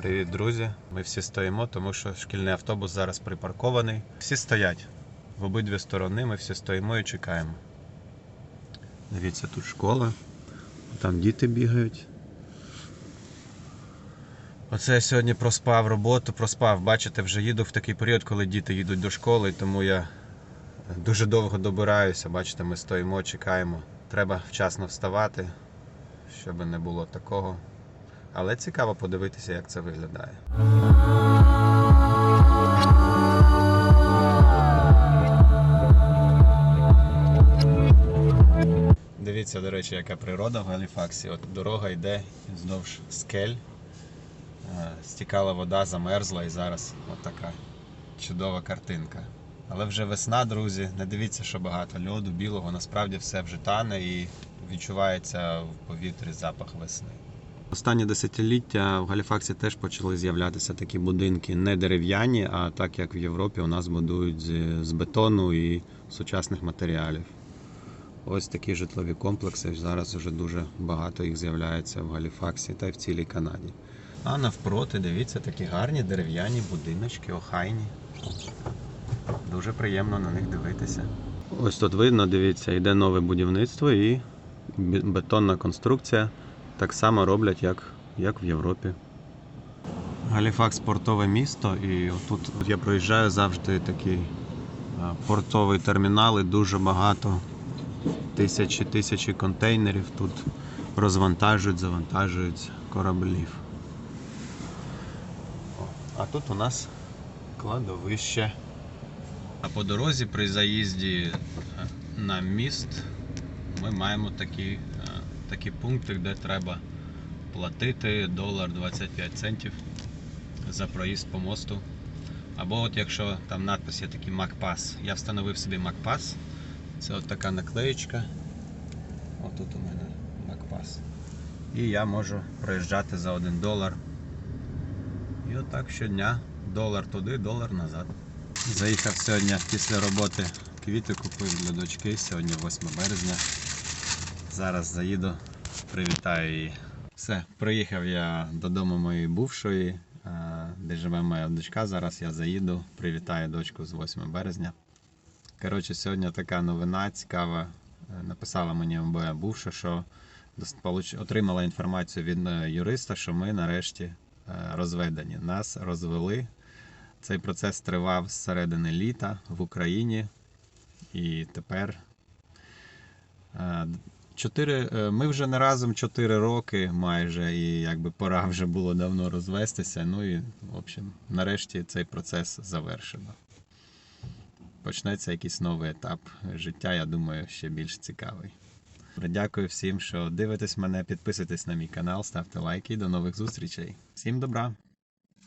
Привіт, друзі! Ми всі стоїмо, тому що шкільний автобус зараз припаркований. Всі стоять в обидві сторони, ми всі стоїмо і чекаємо. Дивіться, тут школа, там діти бігають. Оце я сьогодні проспав роботу, проспав. Бачите, вже їду в такий період, коли діти їдуть до школи, тому я дуже довго добираюся. Бачите, ми стоїмо, чекаємо. Треба вчасно вставати, щоб не було такого. Але цікаво подивитися, як це виглядає. Дивіться, до речі, яка природа в Галіфаксі. От дорога йде вздовж скель. Е, Стікала вода, замерзла і зараз от така чудова картинка. Але вже весна, друзі. Не дивіться, що багато льоду, білого. Насправді все вже тане і відчувається в повітрі запах весни. Останні десятиліття в Галіфаксі теж почали з'являтися такі будинки не дерев'яні, а так як в Європі у нас будують з, бетону і сучасних матеріалів. Ось такі житлові комплекси. Зараз вже дуже багато їх з'являється в Галіфаксі та й в цілій Канаді. А навпроти, дивіться, такі гарні дерев'яні будиночки, охайні. Дуже приємно на них дивитися. Ось тут видно, дивіться, йде нове будівництво і бетонна конструкція. Так само роблять, як, як в Європі. Галіфакс портове місто, і тут я проїжджаю завжди такі а, портові термінали, дуже багато. Тисячі тисячі контейнерів тут розвантажують, завантажують кораблів. А тут у нас кладовище. А по дорозі при заїзді е, на міст ми маємо такі, е, такі пункти, де треба платити долар 25 центів за проїзд по мосту. Або от якщо там надпис є такий MacPass. Я встановив собі MacPass. Це от така наклеєчка. Отут у мене MacPass. І я можу проїжджати за 1 долар. І отак щодня долар туди, долар назад. Заїхав сьогодні після роботи квіти купив для дочки. Сьогодні 8 березня. Зараз заїду, привітаю її. Все, приїхав я додому моєї бувшої, е, де живе моя дочка. Зараз я заїду, привітаю дочку з 8 березня. Коротше, сьогодні така новина цікава. Е, Написала мені моя бувша, що отримала інформацію від е, юриста, що ми нарешті розведені. Нас розвели. Цей процес тривав з середини літа в Україні. І тепер чотири, е, ми вже не разом 4 роки майже, і якби пора вже було давно розвестися. Ну і, в общем, нарешті цей процес завершено. Почнеться якийсь новий етап життя, я думаю, ще більш цікавий. Дякую всім, що дивитесь мене, підписуйтесь на мій канал, ставте лайки до нових зустрічей. Всім добра!